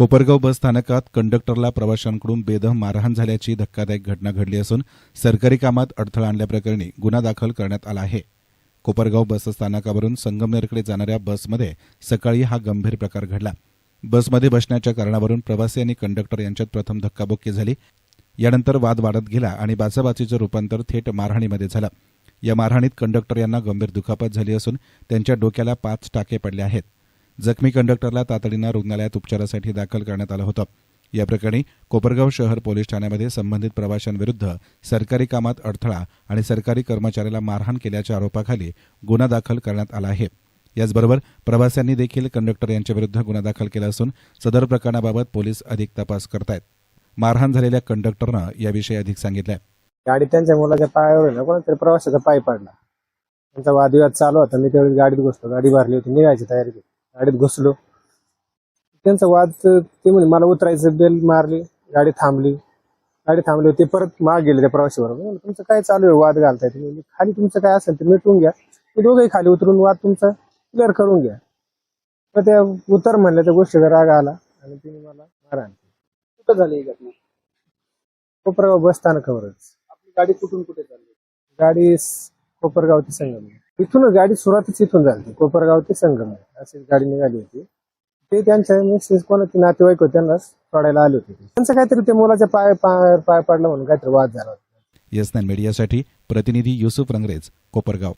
कोपरगाव बस स्थानकात कंडक्टरला प्रवाशांकडून बेदम मारहाण झाल्याची धक्कादायक घटना घडली असून सरकारी कामात अडथळा आणल्याप्रकरणी गुन्हा दाखल करण्यात आला आहे. कोपरगाव बस स्थानकावरून संगमनेरकडे जाणाऱ्या बसमध्ये सकाळी हा गंभीर प्रकार घडला. बसमध्ये बसण्याच्या कारणावरून प्रवासी आणि कंडक्टर यांच्यात प्रथम धक्काबुक्की झाली. यानंतर वाद वाढत गेला आणि बाचाबाचीचं रूपांतर थेट मारहाणीमध्ये झालं. या मारहाणीत कंडक्टर यांना गंभीर दुखापत झाली असून त्यांच्या डोक्याला पाच टाके पडले आहेत. जखमी कंडक्टरला तातडीनं रुग्णालयात उपचारासाठी दाखल करण्यात आलं होतं. या प्रकरणी कोपरगाव शहर पोलीस ठाण्यामध्ये संबंधित प्रवाशांविरुद्ध सरकारी कामात अडथळा आणि सरकारी कर्मचाऱ्याला मारहाण केल्याच्या आरोपाखाली गुन्हा दाखल करण्यात आला आहे. याचबरोबर प्रवाशांनी देखील कंडक्टर यांच्याविरुद्ध गुन्हा दाखल केला असून सदर प्रकरणाबाबत पोलीस अधिक तपास करतायत. मारहाण झालेल्या कंडक्टरनं याविषयी अधिक सांगितलंय. गाडी त्यांच्या मुलाच्या पायावर ना कोणतरी प्रवाशाचा पाय पडला. त्यांचा वादविवाद चालू होता. मी त्यावेळी गाडीत घुसलो गाडी भरली होती निघायची तयारी केली. गाडीत घुसलो. त्यांचा वाद ते म्हणे मला उतरायचं बेल मारली गाडी थांबली. गाडी थांबली होती परत माग गेले त्या प्रवाशीबरोबर. तुमचं काय चालू आहे? वाद घालताय तुम्ही. खाली तुमचं काय असेल ते मिटवून घ्या. ते दोघंही खाली उतरून वाद तुमचा क्लिअर करून घ्या. तर त्या उतर म्हणल्या त्या गोष्टीचा राग आला आणि तिने मला केली. कुठं झाली ही घटना? कोपरगाव बस स्थानकावरच. आपली गाडी कुठून कुठे चालली? गाडी कोपरगाव ते संगम इथूनच गाडी सुरुवातच इथून झाली कोपरगाव ते संगम. अशीच गाडी निघाली होती. ते त्यांच्या मिसेस कोणाचे नातेवाईक होते त्यांना सोडायला आले होते. त्यांचं काहीतरी ते मुलाच्या पाय पाय पाय पडला म्हणून काहीतरी वाद झाला होता. येस नाईन मीडियासाठी प्रतिनिधी युसुफ रंगरेज कोपरगाव.